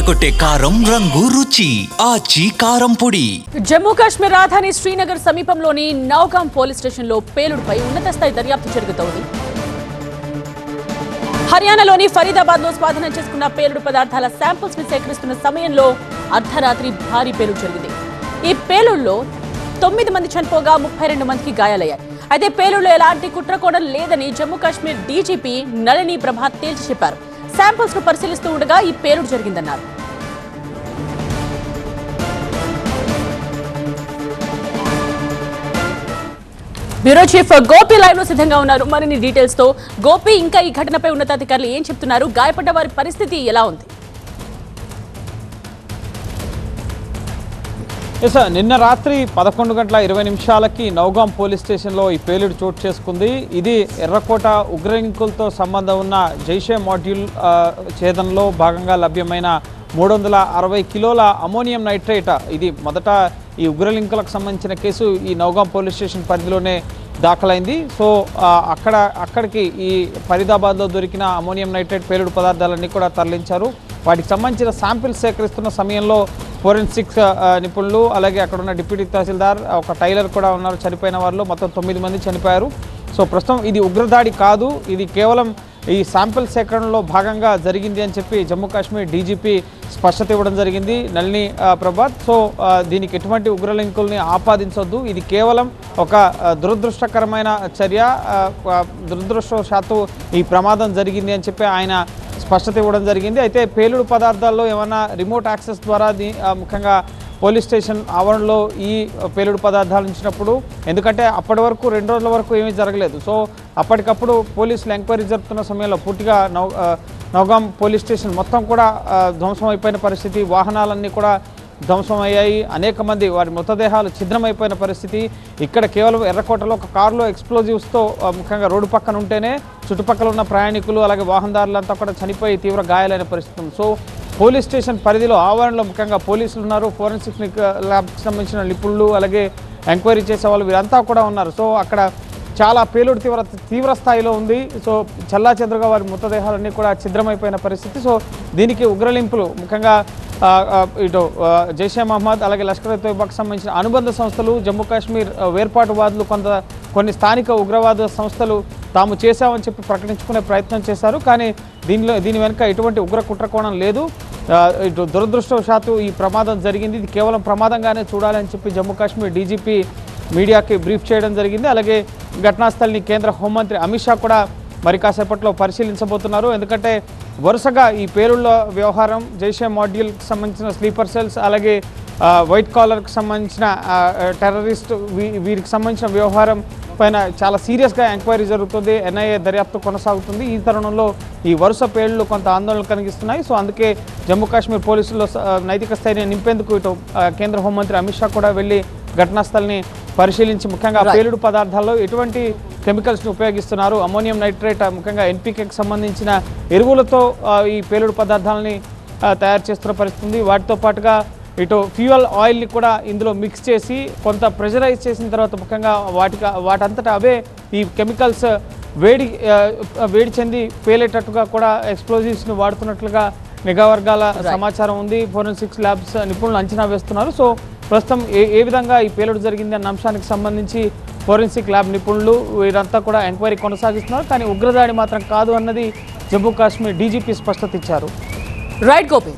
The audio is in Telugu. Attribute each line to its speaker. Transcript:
Speaker 1: అదరగొట్టే కారం రంగు రుచి ఆచి కారం పొడి.
Speaker 2: జమ్మూ కాశ్మీర్ రాజధాని శ్రీనగర్ సమీపంలోని నౌగాం పోలీస్ స్టేషన్లో పేలుడుపై ఉన్నత స్థాయి దర్యాప్తు జరుగుతోంది. హర్యానాలోని ఫరీదాబాద్లో స్వాధీనం చేసుకున్న పేలుడు పదార్థాల శాంపుల్స్ని సేకరిస్తున్న సమయంలో అర్ధరాత్రి భారీ పేలుడు జరిగింది. ఈ పేలుడులో తొమ్మిది మంది చనిపోగా ముప్పై రెండు మందికి గాయాలయ్యాయి. అయితే పేలుడులో ఎలాంటి కుట్రకోణం లేదని జమ్మూ కాశ్మీర్ డీజీపీ నళిని ప్రభాత్ తేల్చి చెప్పారు. శాంపుల్స్ను పరిశీలిస్తూ ఉండగా ఈ పేలుడు జరిగిందన్నారు. బ్యూరో చీఫ్ గోపి లైవ్లో సిద్ధంగా ఉన్నారు. మరిన్ని డీటెయిల్స్తో గోపి ఇంకా ఈ ఘటనపై ఉన్నతాధికారులు ఏం చెప్తున్నారు? గాయపడ్డ వారి పరిస్థితి ఎలా ఉంది?
Speaker 3: ఎస్ సార్ నిన్న రాత్రి పదకొండు గంటల ఇరవై నిమిషాలకి నౌగాం పోలీస్ స్టేషన్లో ఈ పేలుడు చోటు చేసుకుంది. ఇది ఎర్రకోట ఉగ్రలింకులతో సంబంధం ఉన్న జైషే మాడ్యూల్ ఛేదనలో భాగంగా లభ్యమైన మూడు వందల అరవై కిలోల అమోనియం నైట్రేట్. ఇది మొదట ఈ ఉగ్రలింకులకు సంబంధించిన కేసు ఈ నౌగాం పోలీస్ స్టేషన్ పరిధిలోనే దాఖలైంది. సో అక్కడ అక్కడికి ఈ ఫరీదాబాద్లో దొరికిన అమోనియం నైట్రేట్ పేలుడు పదార్థాలన్నీ కూడా తరలించారు. వాటికి సంబంధించిన శాంపిల్స్ సేకరిస్తున్న సమయంలో ఫోరెన్సిక్స్ నిపుణులు అలాగే అక్కడ ఉన్న డిప్యూటీ తహసీల్దార్ ఒక టైలర్ కూడా ఉన్నారు చనిపోయిన వారిలో మొత్తం తొమ్మిది మంది చనిపోయారు. సో ప్రస్తుతం ఇది ఉగ్రదాడి కాదు ఇది కేవలం ఈ శాంపిల్ సేకరణలో భాగంగా జరిగింది అని చెప్పి జమ్మూ కాశ్మీర్ డీజీపీ స్పష్టత ఇవ్వడం జరిగింది. నళిని ప్రభాత్ సో దీనికి ఎటువంటి ఉగ్రలింకుల్ని ఆపాదించొద్దు. ఇది కేవలం ఒక దురదృష్టకరమైన చర్య దురదృష్టవశాత్తు ఈ ప్రమాదం జరిగింది అని చెప్పి ఆయన స్పష్టత ఇవ్వడం జరిగింది. అయితే పేలుడు పదార్థాల్లో ఏమైనా రిమోట్ యాక్సెస్ ద్వారా దీ- ముఖ్యంగా పోలీస్ స్టేషన్ ఆవరణలో ఈ పేలుడు పదార్థాలు ఉంచినప్పుడు ఎందుకంటే అప్పటి వరకు రెండు రోజుల వరకు ఏమీ జరగలేదు. సో అప్పటికప్పుడు పోలీసులు ఎంక్వైరీ జరుపుతున్న సమయంలో పూర్తిగా నౌ ఆ, నౌగాం పోలీస్ స్టేషన్ మొత్తం కూడా ధ్వంసం అయిపోయిన పరిస్థితి వాహనాలన్నీ కూడా ధ్వంసమయ్యాయి. అనేక మంది వారి మృతదేహాలు ఛిద్రమైపోయిన పరిస్థితి. ఇక్కడ కేవలం ఎర్రకోటలో ఒక కారులో ఎక్స్ప్లోజివ్స్తో ముఖ్యంగా రోడ్డు పక్కన ఉంటేనే చుట్టుపక్కల ఉన్న ప్రయాణికులు అలాగే వాహనదారులంతా కూడా చనిపోయి తీవ్ర గాయాలైన పరిస్థితి సో పోలీస్ స్టేషన్ పరిధిలో ఆవరణలో ముఖ్యంగా పోలీసులు ఉన్నారు. ఫోరెన్సిక్ ల్యాబ్కి సంబంధించిన నిపుణులు అలాగే ఎంక్వైరీ చేసే వాళ్ళు వీరంతా కూడా ఉన్నారు. సో అక్కడ చాలా పేలుడు తీవ్ర తీవ్ర స్థాయిలో ఉంది. సో చల్లా చెదురుగా వారి మృతదేహాలన్నీ కూడా ఛిద్రమైపోయిన పరిస్థితి. సో దీనికి ఉగ్రలింపులు ముఖ్యంగా ఇటు ఆ, జైషే మహమ్మద్ అలాగే లష్కర్ తోయిబాకి సంబంధించిన అనుబంధ సంస్థలు జమ్మూ కాశ్మీర్ వేర్పాటువాదులు కొంత కొన్ని స్థానిక ఉగ్రవాద సంస్థలు తాము చేశామని చెప్పి ప్రకటించుకునే ప్రయత్నం చేశారు. కానీ దీనిలో దీని వెనుక ఎటువంటి ఉగ్ర కుట్రకోణం లేదు. ఇటు దురదృష్టవశాత్తు ఈ ప్రమాదం జరిగింది. ఇది కేవలం ప్రమాదంగానే చూడాలని చెప్పి జమ్మూ కాశ్మీర్ డీజీపీ మీడియాకి బ్రీఫ్ చేయడం జరిగింది. అలాగే ఘటనాస్థలిని కేంద్ర హోంమంత్రి అమిత్ షా కూడా మరి కాసేపట్లో పరిశీలించబోతున్నారు. ఎందుకంటే వరుసగా ఈ పేరుళ్ళ వ్యవహారం జైషే మాడ్యూల్కి సంబంధించిన స్లీపర్ సెల్స్ అలాగే వైట్ కాలర్కి సంబంధించిన టెర్రరిస్ట్ వీరికి సంబంధించిన వ్యవహారం పైన చాలా సీరియస్గా ఎంక్వైరీ జరుగుతుంది. ఎన్ఐఏ దర్యాప్తు కొనసాగుతుంది. ఈ తరుణంలో ఈ వరుస పేర్లు కొంత ఆందోళన కలిగిస్తున్నాయి. సో అందుకే జమ్మూ కాశ్మీర్ పోలీసుల్లో నైతిక స్థైర్యం నింపేందుకు ఇటు కేంద్ర హోంమంత్రి అమిత్ షా కూడా వెళ్ళి ఘటనా స్థలిని పరిశీలించి ముఖ్యంగా. పేలుడు పదార్థాల్లో ఎటువంటి కెమికల్స్ని ఉపయోగిస్తున్నారు. అమోనియం నైట్రేట్ ముఖ్యంగా ఎన్పికేకి సంబంధించిన ఎరువులతో ఈ పేలుడు పదార్థాలని తయారు చేస్తున్న పరిస్థితి ఉంది. వాటితో పాటుగా ఇటు ఫ్యూయల్ ఆయిల్ని కూడా ఇందులో మిక్స్ చేసి కొంత ప్రెషరైజ్ చేసిన తర్వాత ముఖ్యంగా వాటికి వాటంతటా అవే ఈ కెమికల్స్ వేడి వేడి చెంది పేలేటట్టుగా కూడా ఎక్స్ప్లోజివ్స్ని వాడుతున్నట్లుగా నిఘా వర్గాల సమాచారం ఉంది. ఫోరెన్సిక్స్ ల్యాబ్స్ నిపుణులు అంచనా వేస్తున్నారు. సో ప్రస్తుతం ఏ ఏ విధంగా ఈ పేలుడు జరిగింది అన్న అంశానికి సంబంధించి ఫోరెన్సిక్ ల్యాబ్ నిపుణులు వీరంతా కూడా ఎంక్వైరీ కొనసాగిస్తున్నారు కానీ ఉగ్రదాడి మాత్రం కాదు అన్నది జమ్మూ కాశ్మీర్ డీజీపీ స్పష్టత ఇచ్చారు.
Speaker 2: రైట్ గోపి.